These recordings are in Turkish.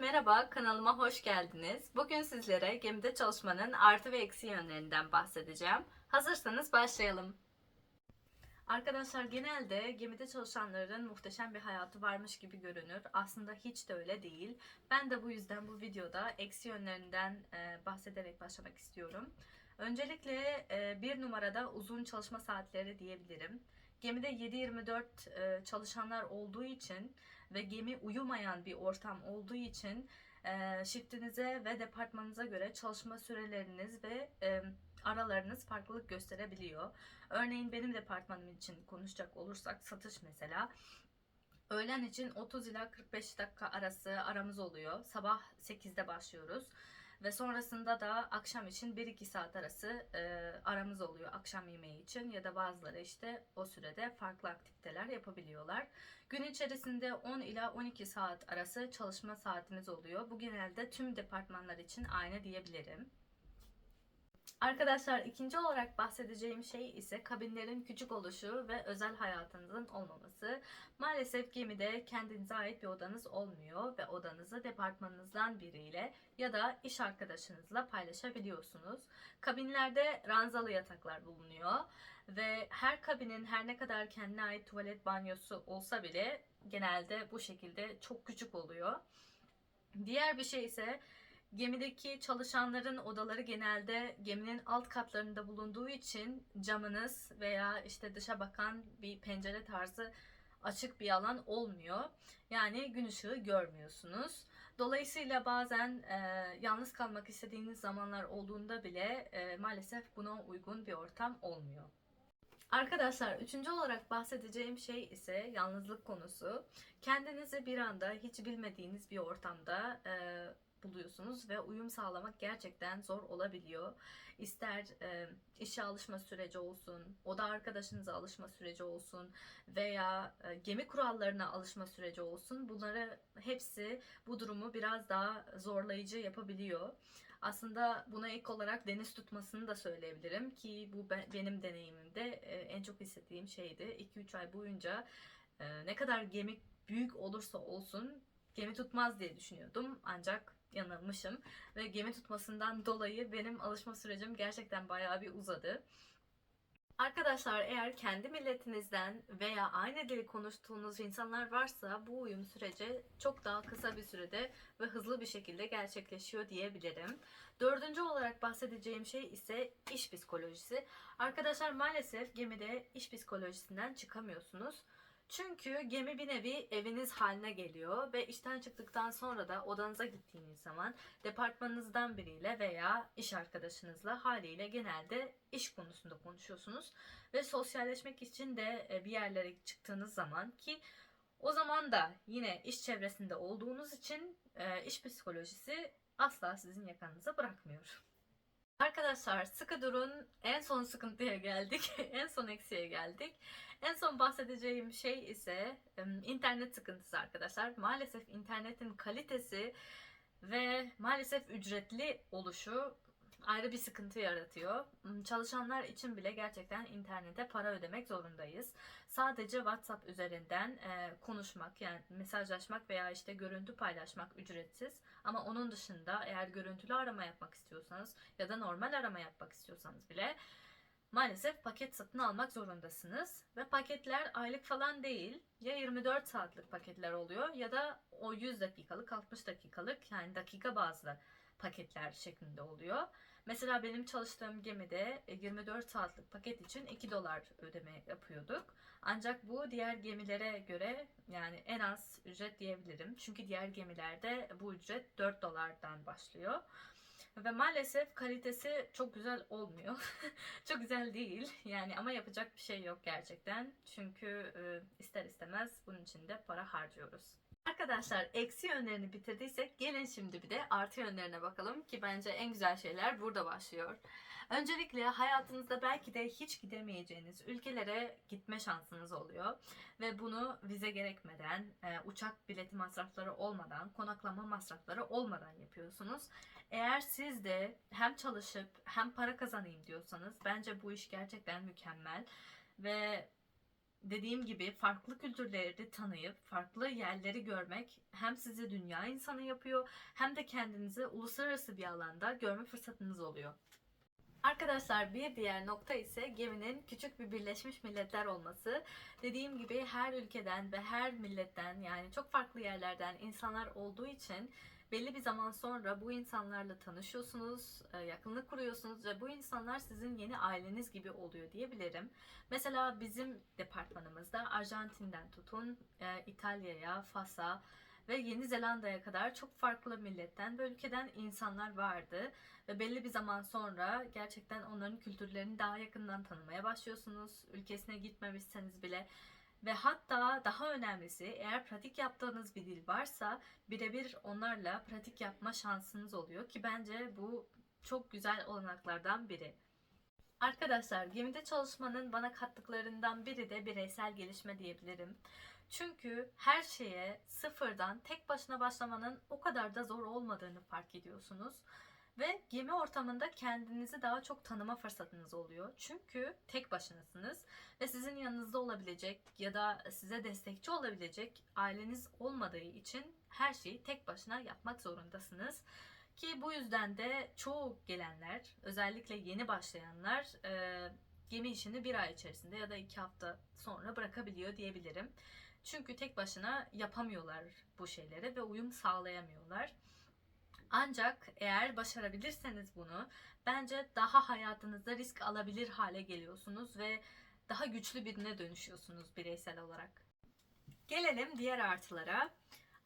Merhaba, kanalıma hoş geldiniz. Bugün sizlere gemide çalışmanın artı ve eksi yönlerinden bahsedeceğim. Hazırsanız başlayalım. Arkadaşlar genelde gemide çalışanların muhteşem bir hayatı varmış gibi görünür. Aslında hiç de öyle değil. Ben de bu yüzden bu videoda eksi yönlerinden e, bahsederek başlamak istiyorum. Öncelikle e, bir numarada uzun çalışma saatleri diyebilirim. Gemide 7-24 e, çalışanlar olduğu için ve gemi uyumayan bir ortam olduğu için e, shiftinize ve departmanınıza göre çalışma süreleriniz ve e, aralarınız farklılık gösterebiliyor. Örneğin benim departmanım için konuşacak olursak satış mesela. Öğlen için 30 ila 45 dakika arası aramız oluyor. Sabah 8'de başlıyoruz. Ve sonrasında da akşam için 1-2 saat arası e, aramız oluyor akşam yemeği için ya da bazıları işte o sürede farklı aktiviteler yapabiliyorlar. Gün içerisinde 10 ila 12 saat arası çalışma saatimiz oluyor. Bu genelde tüm departmanlar için aynı diyebilirim. Arkadaşlar ikinci olarak bahsedeceğim şey ise kabinlerin küçük oluşu ve özel hayatınızın olmaması. Maalesef gemide kendinize ait bir odanız olmuyor ve odanızı departmanınızdan biriyle ya da iş arkadaşınızla paylaşabiliyorsunuz. Kabinlerde ranzalı yataklar bulunuyor ve her kabinin her ne kadar kendine ait tuvalet banyosu olsa bile genelde bu şekilde çok küçük oluyor. Diğer bir şey ise Gemideki çalışanların odaları genelde geminin alt katlarında bulunduğu için camınız veya işte dışa bakan bir pencere tarzı açık bir alan olmuyor. Yani gün ışığı görmüyorsunuz. Dolayısıyla bazen e, yalnız kalmak istediğiniz zamanlar olduğunda bile e, maalesef buna uygun bir ortam olmuyor. Arkadaşlar üçüncü olarak bahsedeceğim şey ise yalnızlık konusu. Kendinizi bir anda hiç bilmediğiniz bir ortamda e, buluyorsunuz ve uyum sağlamak gerçekten zor olabiliyor. İster e, işe alışma süreci olsun, oda arkadaşınıza alışma süreci olsun veya e, gemi kurallarına alışma süreci olsun. Bunları hepsi bu durumu biraz daha zorlayıcı yapabiliyor. Aslında buna ek olarak deniz tutmasını da söyleyebilirim ki bu be- benim deneyimimde e, en çok hissettiğim şeydi. 2-3 ay boyunca e, ne kadar gemi büyük olursa olsun gemi tutmaz diye düşünüyordum. Ancak yanılmışım ve gemi tutmasından dolayı benim alışma sürecim gerçekten bayağı bir uzadı. Arkadaşlar eğer kendi milletinizden veya aynı dili konuştuğunuz insanlar varsa bu uyum süreci çok daha kısa bir sürede ve hızlı bir şekilde gerçekleşiyor diyebilirim. Dördüncü olarak bahsedeceğim şey ise iş psikolojisi. Arkadaşlar maalesef gemide iş psikolojisinden çıkamıyorsunuz. Çünkü gemi bir nevi eviniz haline geliyor ve işten çıktıktan sonra da odanıza gittiğiniz zaman departmanınızdan biriyle veya iş arkadaşınızla haliyle genelde iş konusunda konuşuyorsunuz ve sosyalleşmek için de e, bir yerlere çıktığınız zaman ki o zaman da yine iş çevresinde olduğunuz için e, iş psikolojisi asla sizin yakanınıza bırakmıyor. Arkadaşlar sıkı durun. En son sıkıntıya geldik. en son eksiğe geldik. En son bahsedeceğim şey ise internet sıkıntısı arkadaşlar. Maalesef internetin kalitesi ve maalesef ücretli oluşu ayrı bir sıkıntı yaratıyor. Hmm, Çalışanlar için bile gerçekten internete para ödemek zorundayız. Sadece WhatsApp üzerinden e, konuşmak yani mesajlaşmak veya işte görüntü paylaşmak ücretsiz. Ama onun dışında eğer görüntülü arama yapmak istiyorsanız ya da normal arama yapmak istiyorsanız bile maalesef paket satın almak zorundasınız. Ve paketler aylık falan değil. Ya 24 saatlik paketler oluyor ya da o 100 dakikalık 60 dakikalık yani dakika bazlı paketler şeklinde oluyor. Mesela benim çalıştığım gemide e, 24 saatlik paket için 2 dolar ödeme yapıyorduk. Ancak bu diğer gemilere göre yani en az ücret diyebilirim. Çünkü diğer gemilerde bu ücret 4 dolardan başlıyor. Ve maalesef kalitesi çok güzel olmuyor. çok güzel değil. Yani ama yapacak bir şey yok gerçekten. Çünkü e, ister istemez bunun için de para harcıyoruz. Arkadaşlar eksi yönlerini bitirdiysek gelin şimdi bir de artı yönlerine bakalım ki bence en güzel şeyler burada başlıyor. Öncelikle hayatınızda belki de hiç gidemeyeceğiniz ülkelere gitme şansınız oluyor ve bunu vize gerekmeden, e, uçak bileti masrafları olmadan, konaklama masrafları olmadan yapıyorsunuz. Eğer siz de hem çalışıp hem para kazanayım diyorsanız bence bu iş gerçekten mükemmel ve dediğim gibi farklı kültürleri tanıyıp farklı yerleri görmek hem sizi dünya insanı yapıyor hem de kendinizi uluslararası bir alanda görme fırsatınız oluyor. Arkadaşlar bir diğer nokta ise geminin küçük bir Birleşmiş Milletler olması. Dediğim gibi her ülkeden ve her milletten yani çok farklı yerlerden insanlar olduğu için belli bir zaman sonra bu insanlarla tanışıyorsunuz, e, yakınlık kuruyorsunuz ve bu insanlar sizin yeni aileniz gibi oluyor diyebilirim. Mesela bizim departmanımızda Arjantin'den tutun e, İtalya'ya, Fas'a ve Yeni Zelanda'ya kadar çok farklı milletten ve ülkeden insanlar vardı. Ve belli bir zaman sonra gerçekten onların kültürlerini daha yakından tanımaya başlıyorsunuz. Ülkesine gitmemişseniz bile. Ve hatta daha önemlisi eğer pratik yaptığınız bir dil varsa birebir onlarla pratik yapma şansınız oluyor ki bence bu çok güzel olanaklardan biri. Arkadaşlar gemide çalışmanın bana kattıklarından biri de bireysel gelişme diyebilirim. Çünkü her şeye sıfırdan tek başına başlamanın o kadar da zor olmadığını fark ediyorsunuz. Ve gemi ortamında kendinizi daha çok tanıma fırsatınız oluyor. Çünkü tek başınasınız ve sizin yanınızda olabilecek ya da size destekçi olabilecek aileniz olmadığı için her şeyi tek başına yapmak zorundasınız. Ki bu yüzden de çoğu gelenler, özellikle yeni başlayanlar e, gemi işini bir ay içerisinde ya da iki hafta sonra bırakabiliyor diyebilirim. Çünkü tek başına yapamıyorlar bu şeyleri ve uyum sağlayamıyorlar. Ancak eğer başarabilirseniz bunu bence daha hayatınızda risk alabilir hale geliyorsunuz ve daha güçlü birine dönüşüyorsunuz bireysel olarak. Gelelim diğer artılara.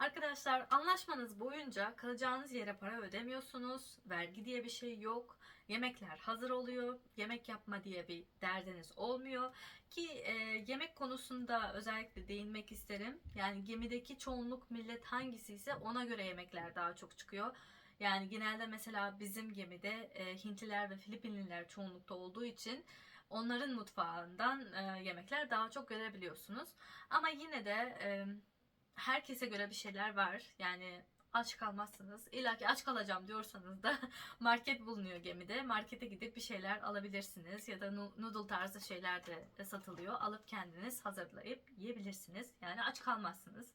Arkadaşlar anlaşmanız boyunca kalacağınız yere para ödemiyorsunuz. Vergi diye bir şey yok. Yemekler hazır oluyor. Yemek yapma diye bir derdiniz olmuyor. Ki e, yemek konusunda özellikle değinmek isterim. Yani gemideki çoğunluk millet hangisi ise ona göre yemekler daha çok çıkıyor. Yani genelde mesela bizim gemide e, Hintliler ve Filipinliler çoğunlukta olduğu için onların mutfağından e, yemekler daha çok görebiliyorsunuz. Ama yine de e, herkese göre bir şeyler var. Yani aç kalmazsınız. İlla ki aç kalacağım diyorsanız da market bulunuyor gemide. Markete gidip bir şeyler alabilirsiniz. Ya da noodle tarzı şeyler de satılıyor. Alıp kendiniz hazırlayıp yiyebilirsiniz. Yani aç kalmazsınız.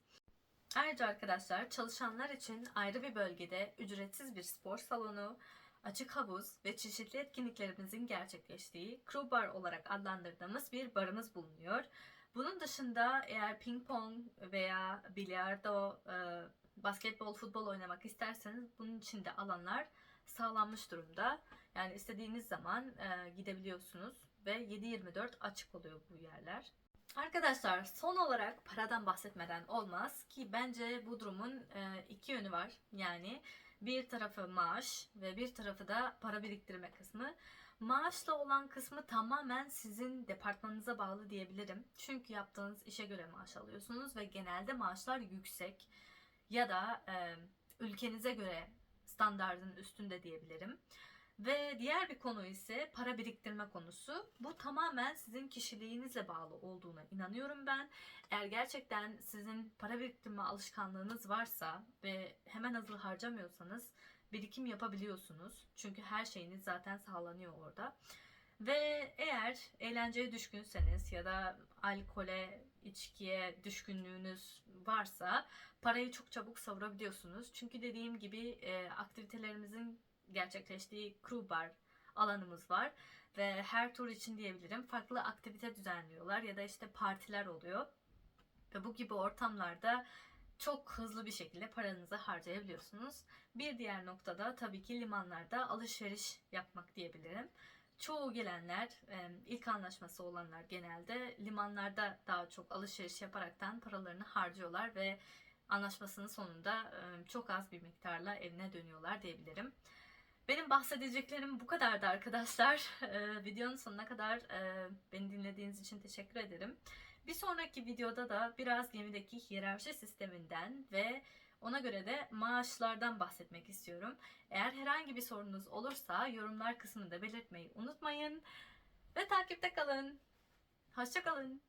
Ayrıca arkadaşlar çalışanlar için ayrı bir bölgede ücretsiz bir spor salonu, açık havuz ve çeşitli etkinliklerimizin gerçekleştiği crew bar olarak adlandırdığımız bir barımız bulunuyor. Bunun dışında eğer ping pong veya bilardo, e, basketbol, futbol oynamak isterseniz bunun için de alanlar sağlanmış durumda. Yani istediğiniz zaman e, gidebiliyorsunuz ve 7-24 açık oluyor bu yerler. Arkadaşlar son olarak paradan bahsetmeden olmaz ki bence bu durumun e, iki yönü var. Yani bir tarafı maaş ve bir tarafı da para biriktirme kısmı. Maaşla olan kısmı tamamen sizin departmanınıza bağlı diyebilirim. Çünkü yaptığınız işe göre maaş alıyorsunuz ve genelde maaşlar yüksek ya da e, ülkenize göre standardın üstünde diyebilirim. Ve diğer bir konu ise para biriktirme konusu. Bu tamamen sizin kişiliğinizle bağlı olduğuna inanıyorum ben. Eğer gerçekten sizin para biriktirme alışkanlığınız varsa ve hemen hızlı harcamıyorsanız birikim yapabiliyorsunuz. Çünkü her şeyiniz zaten sağlanıyor orada. Ve eğer eğlenceye düşkünseniz ya da alkole, içkiye düşkünlüğünüz varsa parayı çok çabuk savurabiliyorsunuz. Çünkü dediğim gibi aktivitelerimizin gerçekleştiği crew bar alanımız var ve her tur için diyebilirim farklı aktivite düzenliyorlar ya da işte partiler oluyor. Ve bu gibi ortamlarda çok hızlı bir şekilde paranızı harcayabiliyorsunuz. Bir diğer noktada tabii ki limanlarda alışveriş yapmak diyebilirim. Çoğu gelenler, ilk anlaşması olanlar genelde limanlarda daha çok alışveriş yaparaktan paralarını harcıyorlar ve anlaşmasının sonunda çok az bir miktarla evine dönüyorlar diyebilirim. Benim bahsedeceklerim bu kadardı arkadaşlar. videonun sonuna kadar beni dinlediğiniz için teşekkür ederim. Bir sonraki videoda da biraz gemideki hiyerarşi sisteminden ve ona göre de maaşlardan bahsetmek istiyorum. Eğer herhangi bir sorunuz olursa yorumlar kısmında belirtmeyi unutmayın. Ve takipte kalın. Hoşçakalın.